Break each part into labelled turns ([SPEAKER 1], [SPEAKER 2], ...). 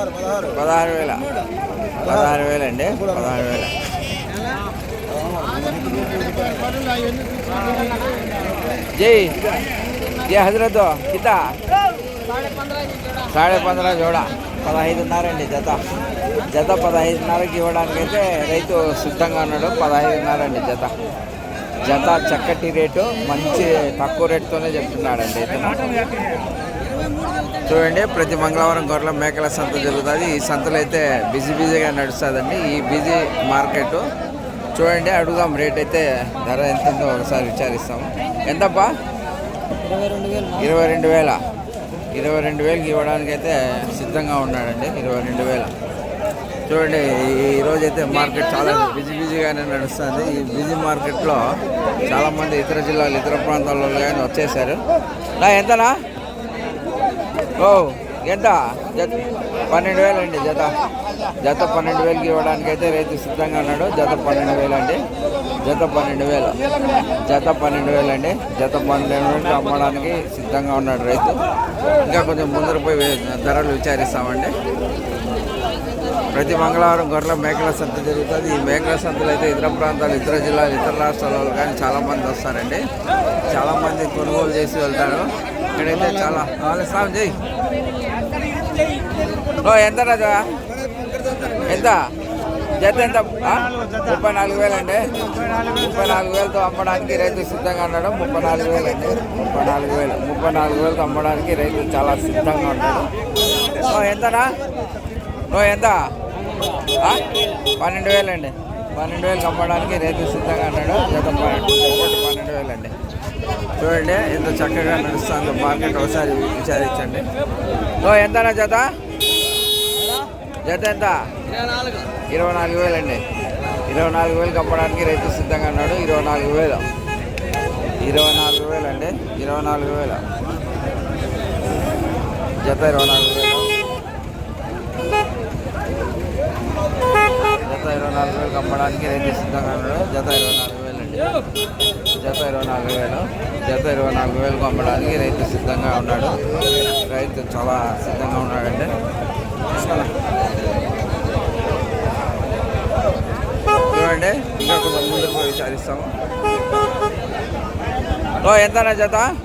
[SPEAKER 1] పదహారు వేల. పదహారు వేలండి అండి. పదహారు వేల. జై జై హజరత్. కిత. సాడే పంద్రా జోడ. పదహైదున్నరండి జత. జత పదహైదున్నరకి ఇవ్వడానికైతే రైతు సిద్ధంగా ఉన్నాడు. పదహైదున్నర అండి జత. జత చక్కటి రేటు మంచి తక్కువ రేటుతోనే చెప్తున్నాడండి ఇతను. చూడండి ప్రతి మంగళవారం గొర్రెల మేకల సంత జరుగుతుంది. ఈ సంతలో అయితే బిజీ బిజీగా నడుస్తుందండి. ఈ బిజీ మార్కెట్. చూడండి అడుగుదాం రేట్ అయితే ధర ఎంత ఉందో ఒకసారి విచారిస్తాము. ఎంతప్పా ఇరవై రెండు వేల. ఇరవై రెండు వేలకి ఇవ్వడానికి అయితే సిద్ధంగా ఉన్నాడండి. ఇరవై రెండు వేల. చూడండి ఈరోజు అయితే మార్కెట్ చాలా బిజీ బిజీగానే నడుస్తుంది. ఈ బిజీ మార్కెట్లో చాలామంది ఇతర జిల్లాలు ఇతర ప్రాంతాల వాళ్ళు కానీ వచ్చేసారు. నా ఎంతనా? ఓ ఎంత జత పన్నెండు వేలు అండి జత. జత పన్నెండు వేలకి ఇవ్వడానికి అయితే రైతు సిద్ధంగా ఉన్నాడు. జత పన్నెండు వేలు అండి. జత పన్నెండు వేలు. జత పన్నెండు వేలు అండి. జత పన్నెండు వేలు అమ్మడానికి సిద్ధంగా ఉన్నాడు రైతు. ఇంకా కొంచెం ముందర పోయి ధరలు విచారిస్తామండి. ప్రతి మంగళవారం గొర్రెల మేకల సంత జరుగుతుంది. ఈ మేకల సంతలో అయితే ఇతర ప్రాంతాలు ఇతర జిల్లాలు ఇతర రాష్ట్రాల వాళ్ళు కానీ చాలామంది వస్తారండి. చాలామంది కొనుగోలు చేసి వెళ్తారు. ఇక్కడైతే చాలా ఆలస్యం చేయి ఓ ఎంత రాజా? ఎంత? జత ఎంత? ముప్పై నాలుగు వేలు అండి ముప్పై నాలుగు వేలతో అమ్మడానికి రైతు సిద్ధంగా ఉన్నాడు. ముప్పై నాలుగు వేలు అండి ముప్పై నాలుగు వేలు. ముప్పై నాలుగు వేలతో అమ్మడానికి రైతు చాలా సిద్ధంగా ఉన్నాడు. ఎంతనా? ఎంత? పన్నెండు వేలు అండి పన్నెండు వేలు అమ్మడానికి రైతు సిద్ధంగా ఉన్నాడు. జత పన్నెండు పన్నెండు వేలు అండి చూడండి ఎంత చక్కగా నడుస్తుందో. మార్కెట్ ఒకసారి విచారించండి. ఓ ఎంతనా జత? జత ఎంత? ఇరవై నాలుగు వేలు అండి. ఇరవై నాలుగు వేలు కప్పడానికి రైతు సిద్ధంగా ఉన్నాడు. ఇరవై నాలుగు వేలు. ఇరవై నాలుగు వేలు అండి. ఇరవై నాలుగు వేలు. జత ఇరవై నాలుగు వేలు. జత ఇరవై నాలుగు వేలు కప్పడానికి రైతు సిద్ధంగా ఉన్నాడు. జత ఇరవై నాలుగు జత ఇరవై నాలుగు వేలు జత ఇరవై నాలుగు వేలకు అమ్మడానికి రైతు సిద్ధంగా ఉన్నాడు. రైతు చాలా సిద్ధంగా ఉన్నాడండి. చూడండి ఇంకా కొంచెం ముందుకు పోయి విచారిస్తాము. ఓ ఎంతనా జత?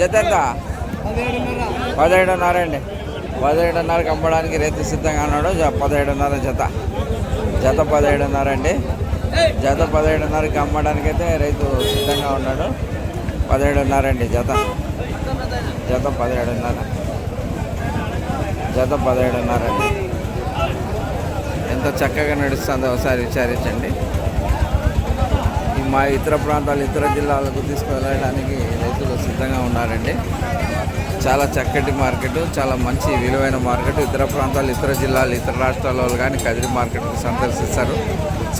[SPEAKER 1] జత ఎంత? పదిహేడున్నర అండి. పదిహేడున్నరకి అమ్మడానికి రైతు సిద్ధంగా ఉన్నాడు. జ- పదిహేడున్నర జత. జత పదిహేడున్నర అండి. జత పదిహేడున్నరకి అమ్మడానికి అయితే రైతు సిద్ధంగా ఉన్నాడు. పదిహేడున్నర అండి జత. జత పదిహేడున్నర. జత పదిహేడున్నర. అండి ఎంత చక్కగా నడుస్తుందో ఒకసారి విచారించండి. మా ఇతర ప్రాంతాలు ఇతర జిల్లాలకు తీసుకువెళ్ళడానికి రైతులు సిద్ధంగా ఉన్నారండి. చాలా చక్కటి మార్కెట్ చాలా మంచి విలువైన మార్కెట్. ఇతర ప్రాంతాలు ఇతర జిల్లాలు ఇతర రాష్ట్రాల వాళ్ళు కానీ కదిరి మార్కెట్ని సందర్శిస్తారు.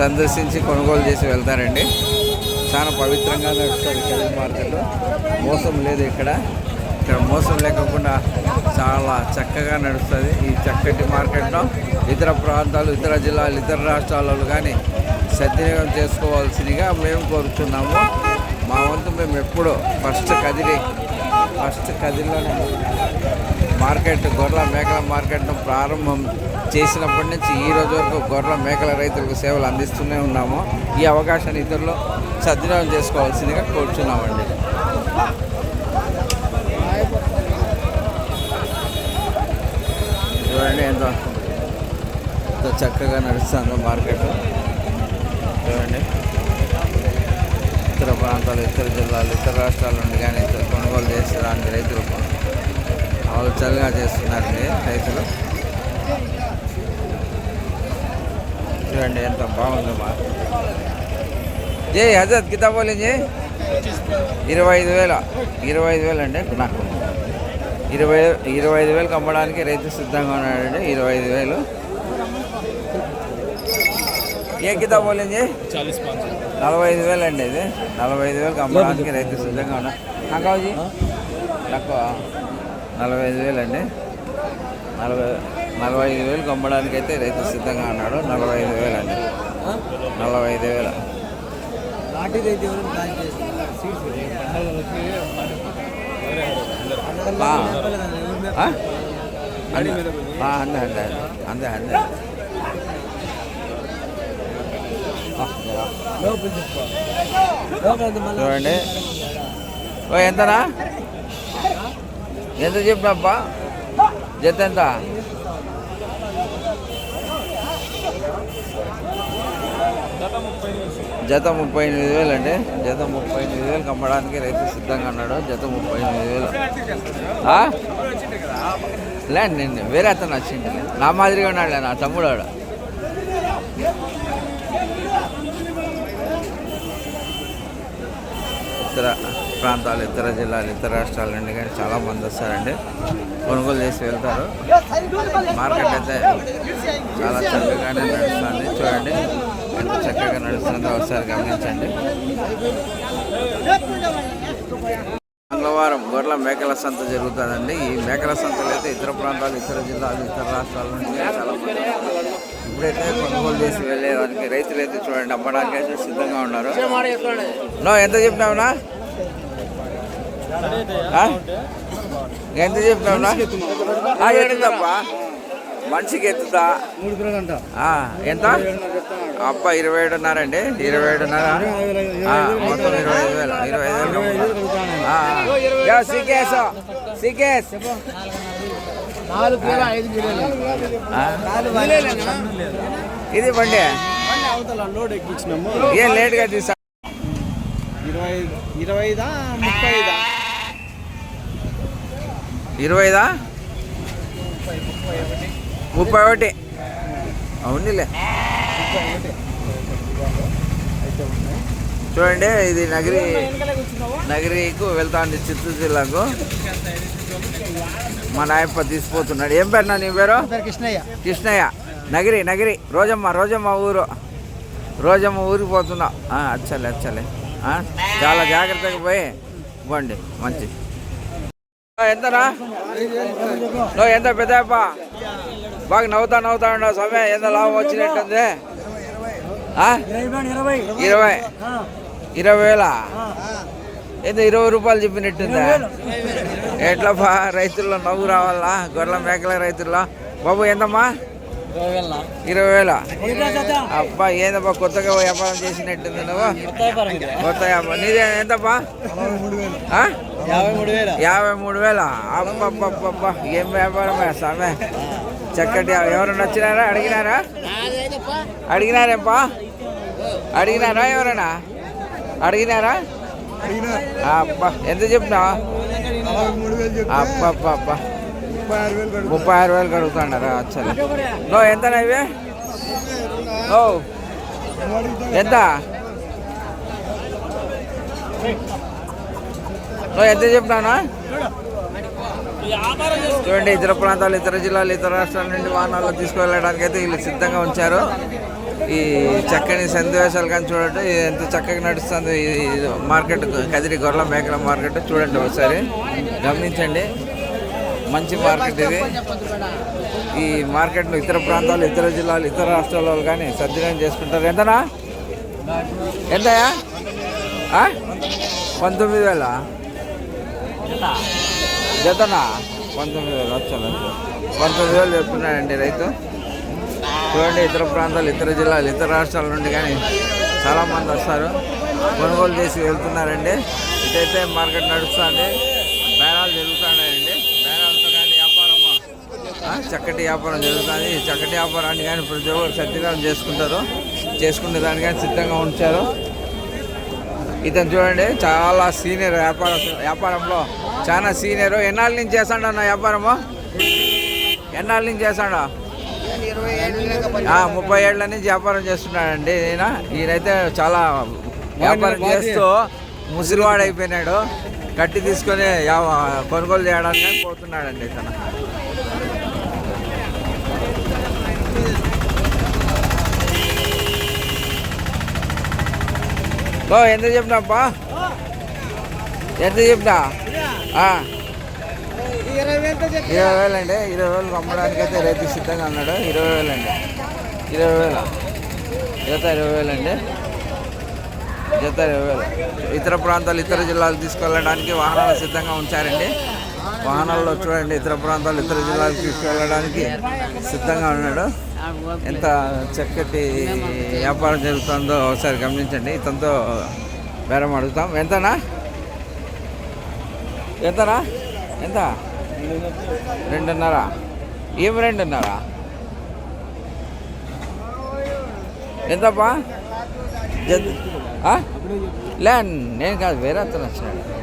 [SPEAKER 1] సందర్శించి కొనుగోలు చేసి వెళ్తారండి. చాలా పవిత్రంగా నడుస్తుంది కదిరి మార్కెట్. మోసం లేదు ఇక్కడ. ఇక్కడ మోసం లేకుండా చాలా చక్కగా నడుస్తుంది ఈ చక్కటి మార్కెట్లో ఇతర ప్రాంతాలు ఇతర జిల్లాలు ఇతర రాష్ట్రాలలో కానీ సద్వినియోగం చేసుకోవాల్సిందిగా మేము కోరుతున్నాము మా వంతు మేము ఎప్పుడూ ఫస్ట్ కదిరి ఫస్ట్ కదిలోనే మార్కెట్ గొర్రెల మేకల మార్కెట్ను ప్రారంభం చేసినప్పటి నుంచి ఈ రోజు వరకు గొర్రెల మేకల రైతులకు సేవలు అందిస్తూనే ఉన్నాము. ఈ అవకాశాన్ని ఇతరులు సద్వినియోగం చేసుకోవాల్సిందిగా కోరుచున్నామండి. చూడండి ఎంతో ఎంతో చక్కగా నడుస్తుందో మార్కెట్. చూడండి. ఇతర ప్రాంతాలు ఇతర జిల్లాలు ఇతర రాష్ట్రాల నుండి కానీ ఇతర కొనుగోలు చేసేదానికి రైతులు హోల్సేల్గా చేస్తున్నారండి రైతులు. చూడండి ఎంత బాగుందో మా. జే హజత్ కితాబోలే ఇరవై ఐదు వేల ఇరవై ఐదు వేలు అండి నాకు. ఇరవై ఇరవై ఐదు వేలు కమ్మడానికి రైతు సిద్ధంగా ఉన్నాడండి ఇరవై ఐదు వేలు. ఏ కితాబ్
[SPEAKER 2] పోలింది
[SPEAKER 1] నలభై ఐదు వేలు అండి ఇది. నలభై ఐదు వేలు అమ్మడానికి రైతు సిద్ధంగా ఉన్నాడు తక్కువ నలభై ఐదు వేలు అండి నలభై నలభై ఐదు వేలకు అమ్మడానికి అయితే రైతు సిద్ధంగా ఉన్నాడు. నలభై ఐదు వేలు అండి నలభై ఐదు వేలు? అందే ఆ, అందే. అందే అందే. చూడండి. ఓ ఎంతనా ఎంత చెప్పినప్పా జత ఎంత? జత ముప్పై ఎనిమిది వేలు అండి. జత ముప్పై ఎనిమిది వేలు కమ్మడానికి రైతు సిద్ధంగా ఉన్నాడు. జత ముప్పై ఎనిమిది వేలు. లేండి లే నేను వేరే అతను వచ్చింది నా మాదిరిగా ఉన్నాడు నా తమ్ముడు వాడు ఇతర ప్రాంతాలు ఇతర జిల్లాలు ఇతర రాష్ట్రాల నుండి కానీ చాలా మంది వస్తారండి. కొనుగోలు చేసి వెళ్తారు. మార్కెట్ అయితే చాలా చక్కగానే నడుస్తుంది. చూడండి. ఎంత చక్కగా నడుస్తుందో ఒకసారి గమనించండి. మంగళవారం గొర్రెల మేకల సంత జరుగుతుందండి. ఈ మేకల సంతలో అయితే ఇతర ప్రాంతాలు ఇతర జిల్లాలు ఇతర రాష్ట్రాల నుండి చాలా మంది వస్తారు. ఇప్పుడైతే కొనుగోలు చేసి వెళ్ళేదానికి రైతులు అయితే చూడండి అమ్మడానికి అయితే సిద్ధంగా ఉన్నారు. నో ఎంత చెప్పినావునా? ఎంత చెప్పినావునా ఆ, ఎత్తుదప్పా మనిషికి ఎత్తుతా
[SPEAKER 2] మూడు పిల్లలు అంట
[SPEAKER 1] ఎంత? అబ్బా ఇరవై ఏడున్నర అండి. ఇరవై ఏడున్నర. మొత్తం ఇరవై ఐదు వేల. ఇరవై ఐదు వేలు సికేస్ సికేస్ ఇది బండి.
[SPEAKER 2] లోడ్ ఎక్కించినాము
[SPEAKER 1] ఏం లేట్గా తీసా?
[SPEAKER 2] ఇరవై ఐదు ఇరవై ముప్పై ఐదా?
[SPEAKER 1] ఇరవైదా? ముప్పై ఒకటి. అవునులే. చూడండి ఇది నగరి నగరికి వెళ్తాండి చిత్తూరు జిల్లాకు. మా నాయప్ప తీసిపోతున్నాడు. ఏం పేరు నా పేరు?
[SPEAKER 2] కృష్ణయ్య.
[SPEAKER 1] కృష్ణయ్య. నగిరి నగిరి. రోజమ్మ రోజమ్మ ఊరు. రోజమ్మ ఊరికి పోతున్నా. అచ్చలే అచ్చలే. చాలా జాగ్రత్తగా పోయి పోండి. మంచి. ఆ, ఎంతనా? నువ్వు ఎంత పెద్దప్ప? బాగా నవ్వుతా నవ్వుతా ఉన్నావు సమయం ఎంత లాభం వచ్చినట్టుంది?
[SPEAKER 2] ఇరవై
[SPEAKER 1] ఇరవై. వేల ఎంత ఇరవై రూపాయలు చెప్పినట్టుందా? ఎట్లా బా రైతుల్లో నవ్వు రావాలా? గొర్రెల మేకల రైతుల్లో? బాబు ఎంతమ్మా? ఇరవై వేల అబ్బా ఏందబ్బా కొత్తగా వ్యాపారం చేసినట్టుంది నువ్వు? కొత్త వ్యాపారం. నీదే ఎంతప్పా? ఆ?
[SPEAKER 2] యాభై మూడు వేల.
[SPEAKER 1] యాభై మూడు అబ్బబ్బబ్బబ్బా. ఏం వ్యాపారమే సామె? చక్కటి ఎవరైనా వచ్చినారా? అడిగినారా? అడిగినారేపా? అడిగినారా ఎవరైనా అడిగినారా? అబ్బా. ఎంత చెప్పినా
[SPEAKER 2] మూడు
[SPEAKER 1] అబ్బబ్బబ్బా.
[SPEAKER 2] ముప్పై ఆరు వేలు
[SPEAKER 1] కడుగుతున్నారా? ఆరు అచ్చలే నో ఎంతనా ఇవి? ఓ ఎంత? నువ్వు ఎంత చెప్పినానా చూడండి ఇతర ప్రాంతాలు ఇతర జిల్లాలు ఇతర రాష్ట్రాల నుండి వాహనాల్లో తీసుకువెళ్ళడానికి అయితే వీళ్ళు సిద్ధంగా ఉంచారు. ఈ చక్కని సందేశాలు కానీ చూడండి ఎంత చక్కగా నడుస్తుంది మార్కెట్ కదిరి గొర్రెల మేకల మార్కెట్ చూడండి ఒకసారి. గమనించండి మంచి మార్కెట్ ఇది. ఈ మార్కెట్ను ఇతర ప్రాంతాలు ఇతర జిల్లాలు ఇతర రాష్ట్రాల వాళ్ళు కానీ సద్వినియోగం చేసుకుంటారు. ఎంతనా? ఎంతయా ఆ? పంతొమ్మిది వేల? జతనా? పంతొమ్మిది వేలు వచ్చాను పంతొమ్మిది వేలు చెప్తున్నాడండి రైతు. చూడండి ఇతర ప్రాంతాలు ఇతర జిల్లాలు ఇతర రాష్ట్రాల నుండి కానీ చాలామంది వస్తారు. కొనుగోలు చేసి వెళ్తున్నారండి. ఇదైతే మార్కెట్ నడుస్తుంది. బేరాలు జరుగుతున్నాయండి. బేరాలతో కానీ వ్యాపారము చక్కటి వ్యాపారం జరుగుతుంది. ఈ చక్కటి వ్యాపారాన్ని కానీ ప్రతి ఒక్కరు సత్యనారాయణ చేసుకుంటారు. చేసుకునే దానికి కానీ సిద్ధంగా ఉంచారు. ఇతను చూడండి చాలా సీనియర్ వ్యాపార వ్యాపారంలో చాలా సీనియర్. ఎన్నాళ్ళ నుంచి చేస్తాడు అన్న వ్యాపారము? ఎన్నాళ్ళ నుంచి చేస్తాడు? ముప్పై ఏళ్ళ నుంచి వ్యాపారం చేస్తున్నాడండి ఈయన. ఈయనైతే చాలా వ్యాపారం చేస్తూ ముసిలివాడు అయిపోయినాడు కట్టి తీసుకొని కొనుగోలు చేయడానికి పోతున్నాడండి ఇతను. ఓ ఎంత చెప్పినాప్పా ఎంత చెప్పినా?
[SPEAKER 2] ఇరవై
[SPEAKER 1] వేలు అండి ఇరవై వేలు అమ్మడానికి అయితే రైతు సిద్ధంగా ఉన్నాడు. ఇరవై వేలు అండి ఇరవై వేలు? జత ఇరవై వేలు అండి జత ఇరవై వేలు. ఇతర ప్రాంతాలు ఇతర జిల్లాలు తీసుకెళ్ళడానికి వాహనాలు సిద్ధంగా ఉంచారండి. వాహనాల్లో చూడండి ఇతర ప్రాంతాలు ఇతర జిల్లాలకు తీసుకెళ్ళడానికి సిద్ధంగా ఉన్నాడు. ఎంత చక్కటి వ్యాపారం జరుగుతుందో ఒకసారి గమనించండి. ఇతనితో బేరం అడుగుతాం. ఎంతనా? ఎంతనా? ఎంత? రెండున్నర. ఏం రెండున్నర? ఎంతప్పా? లే నేను కాదు వేరే అతను వచ్చినాడు